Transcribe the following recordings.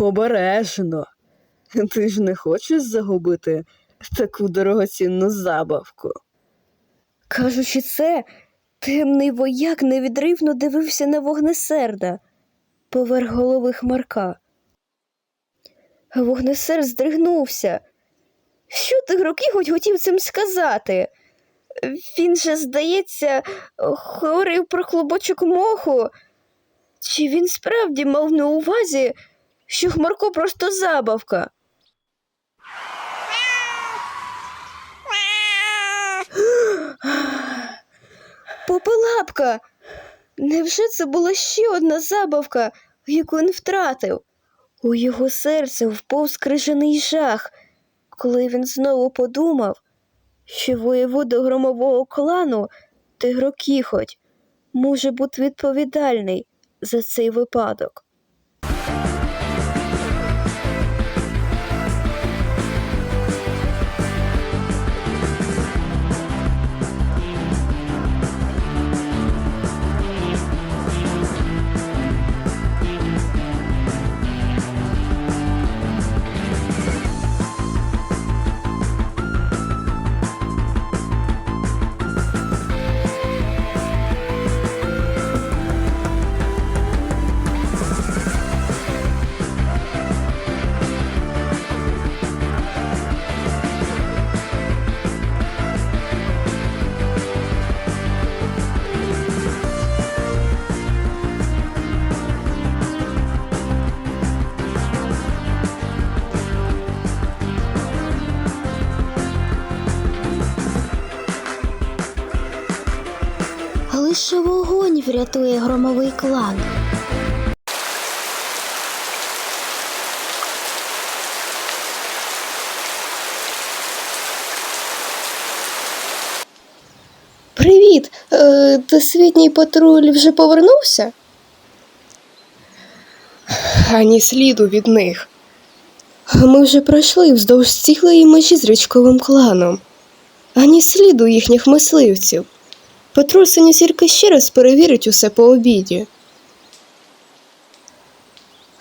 Обережно. Ти ж не хочеш загубити таку дорогоцінну забавку. Кажучи це, темний вояк невідривно дивився на вогнесерда поверх голови хмарка. Вогнесерд здригнувся. Що ти гроки хоч хотів цим сказати? Він же, здається, говорив про клубочок моху. Чи він справді мав на увазі, що Хмарко просто забавка? Попелапка! Невже це була ще одна забавка, яку він втратив? У його серце вповз крижаний жах, коли він знову подумав, що воєвода громового клану Тигрокіхоть може бути відповідальний за цей випадок. Вогонь врятує громовий клан. Привіт! Е, Досвітній патруль вже повернувся? Ані сліду від них. Ми вже пройшли вздовж цілої межі з річковим кланом. Ані сліду їхніх мисливців. Патруль синьозірки ще раз перевірить усе по обіді.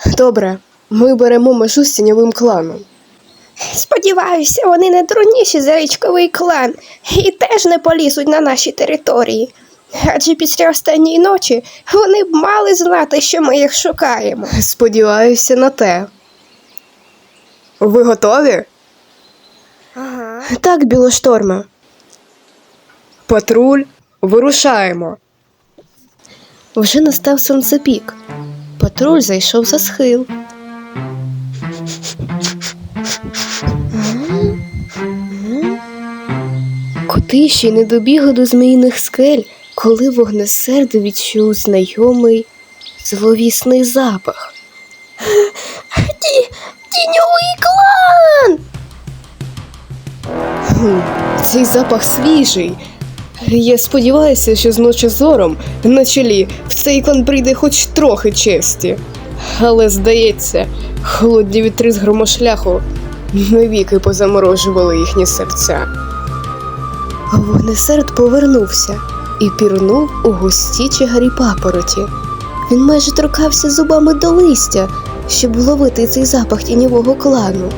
Добре, ми беремо межу з тіньовим кланом. Сподіваюся, вони не дурніші за річковий клан і теж не полізуть на наші території. Адже після останньої ночі вони б мали знати, що ми їх шукаємо. Сподіваюся на те. Ви готові? Ага. Так, білошторме. Патруль, вирушаємо. Вже настав сонцепік. Патруль зайшов за схил. Коти ще й не добігли до зміїних скель, коли вогнесерд відчув знайомий зловісний запах. Ті, тіньовий клан! Цей запах свіжий. Я сподіваюся, що з ночозором на чолі в цей клан прийде хоч трохи честі. Але, здається, холодні вітри з громошляху навіки позаморожували їхні серця. Вогнесерд повернувся і пірнув у густі чагарі папороті. Він майже торкався зубами до листя, щоб ловити цей запах тіньового клану.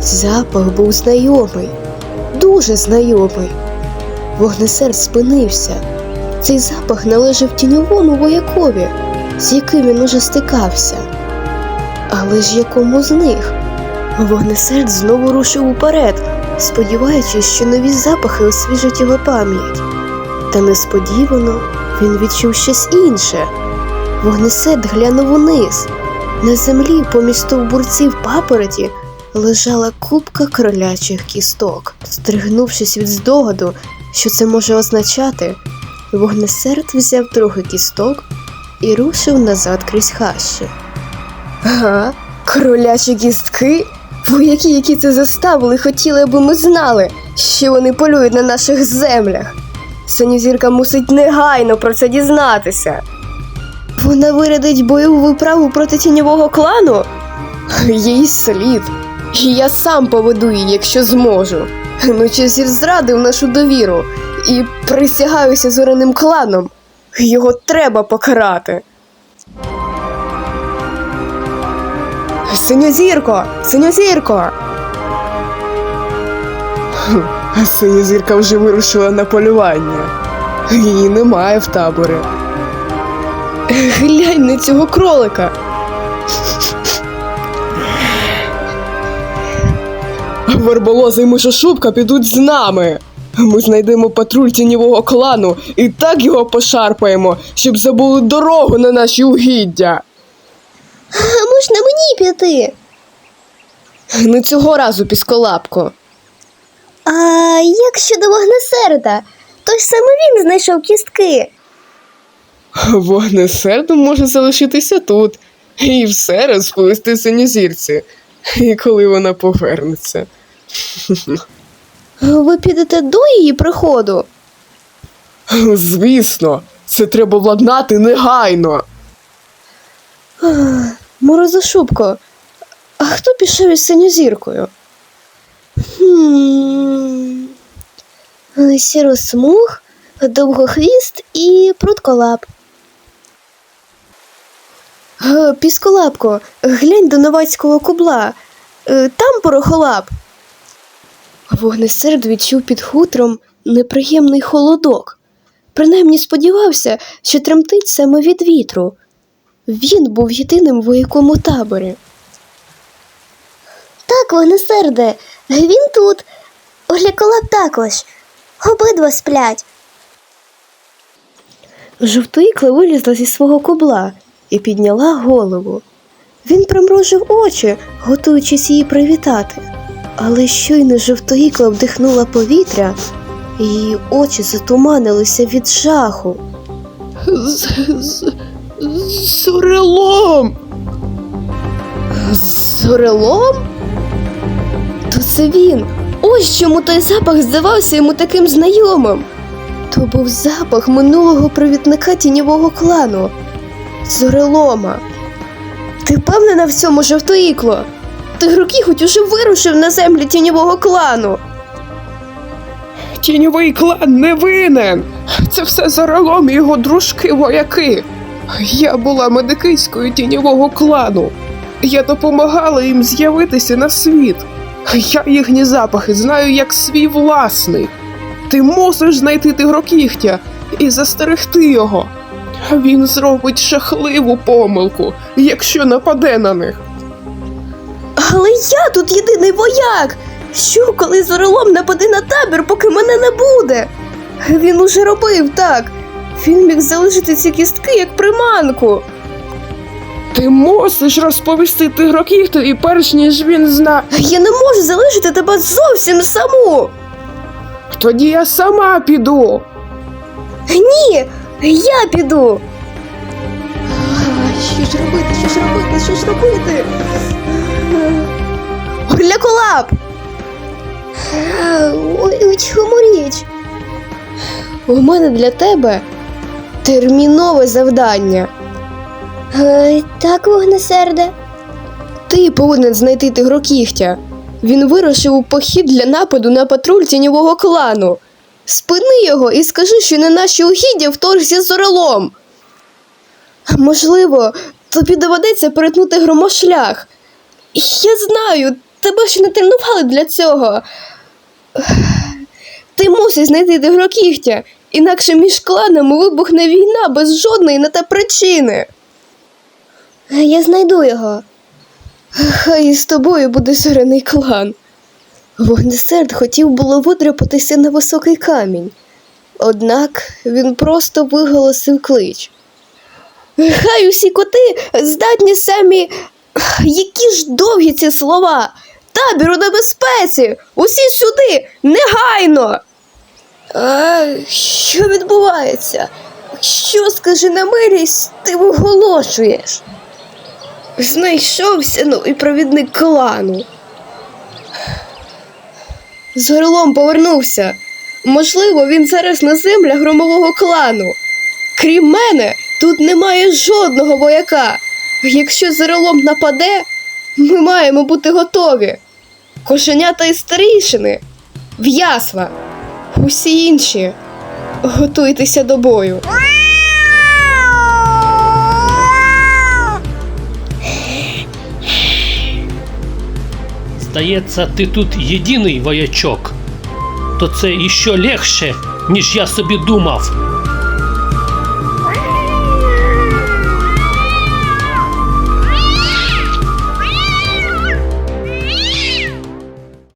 Запах був знайомий, дуже знайомий. Вогнесерд спинився. Цей запах належав тіньовому воякові, з яким він уже стикався. Але ж якому з них? Вогнесерд знову рушив уперед, сподіваючись, що нові запахи освіжать його пам'ять. Та несподівано він відчув щось інше. Вогнесерд глянув униз. На землі поміж стовбурців папороті лежала купка кролячих кісток. Стригнувшись від здогаду, що це може означати, вогнесерд взяв трохи кісток і рушив назад крізь хащі. Ага, кролячі кістки? Вояки, які це заставили, хотіли, аби ми знали, що вони полюють на наших землях. Синьозірка мусить негайно про це дізнатися. Вона вирядить бойову виправу проти тіньового клану? Їй слід. Я сам поведу її, якщо зможу. Ну, Чесір зрадив нашу довіру і присягаюся зоряним кланом. Його треба покарати. Синьозірко! Синьозірко! Синьозірка вже вирушила на полювання. Її немає в таборі. Глянь на цього кролика. Верболоза і мишошубка підуть з нами. Ми знайдемо патруль тіньового клану і так його пошарпаємо, щоб забули дорогу на наші угіддя. А можна мені піти? Не цього разу, пісколапко. А як щодо вогнесерда? То ж саме він знайшов кістки. Вогнесердо може залишитися тут і все розповісти синьозірці. І коли вона повернеться. Ви підете до її приходу? Звісно, це треба владнати негайно. Морозошубко, а хто пішов із синьозіркою? Хм. Сіросмуг, довгохвіст і прутколап. Пісколапко, глянь до новацького кубла. Е, Там порохолап. Вогнесерд відчув під хутром неприємний холодок. Принаймні сподівався, що тремтить саме від вітру. Він був єдиним вояком у таборі. Так, вогнесерде, він тут. Огляколап також. Обидва сплять. Жовтоїкла вилізла зі свого кубла і підняла голову. Він примружив очі, готуючись її привітати. Але щойно жовтоїкла вдихнула повітря, її очі затуманилися від жаху. З, з, з орелом. З орелом? То це він. Ось чому той запах здавався йому таким знайомим. То був запах минулого провідника тіньового клану Зорелома. Ти впевнена в цьому жовтоїкло? Тигрокій хоч уже вирушив на землі тіньового клану. Тіньовий клан не винен. Це все заралом його дружки вояки. Я була медикиською тіньового клану. Я допомагала їм з'явитися на світ. Я їхні запахи знаю як свій власний. Ти мусиш знайти тигрокігтя і застерегти його. Він зробить жахливу помилку, якщо нападе на них. Але я тут єдиний вояк. Що, коли зорелом нападе на табір, поки мене не буде? Він уже робив так. Він міг залишити ці кістки як приманку. Ти мусиш розповісти тигрокігтеві, перш ніж він зна. Я не можу залишити тебе зовсім саму. Тоді я сама піду. Ні, я піду. Що ж робити, що ж робити, що ж робити? Гляколап! Ой, у чому річ? У мене для тебе термінове завдання. Е, так, вогнесерде. Ти повинен знайти тигрокігтя. Він вирушив у похід для нападу на патруль тіньового клану. Спини його і скажи, що на наші угіддя вторгся з орелом. Можливо, тобі доведеться перетнути громошлях. Я знаю, тебе ще не тренували для цього. Ти мусиш знайти тигрокігтя, інакше між кланами вибухне війна без жодної на те причини. Я знайду його. Хай із тобою буде зоряний клан. Вогнесерд хотів було видряпатися на високий камінь, однак він просто виголосив клич. Хай усі коти здатні самі. Які ж довгі ці слова! Табір у небезпеці! Усі сюди! Негайно! А, що відбувається? Що, скажи на милість, ти виголошуєш? Знайшовся новий провідник клану. З горлом повернувся. Можливо, він зараз на землях громового клану. Крім мене, тут немає жодного вояка. Якщо зарелом нападе, ми маємо бути готові. Кошенята і старішини, в'ясла, усі інші. Готуйтеся до бою. Здається, ти тут єдиний воячок. То це іще легше, ніж я собі думав.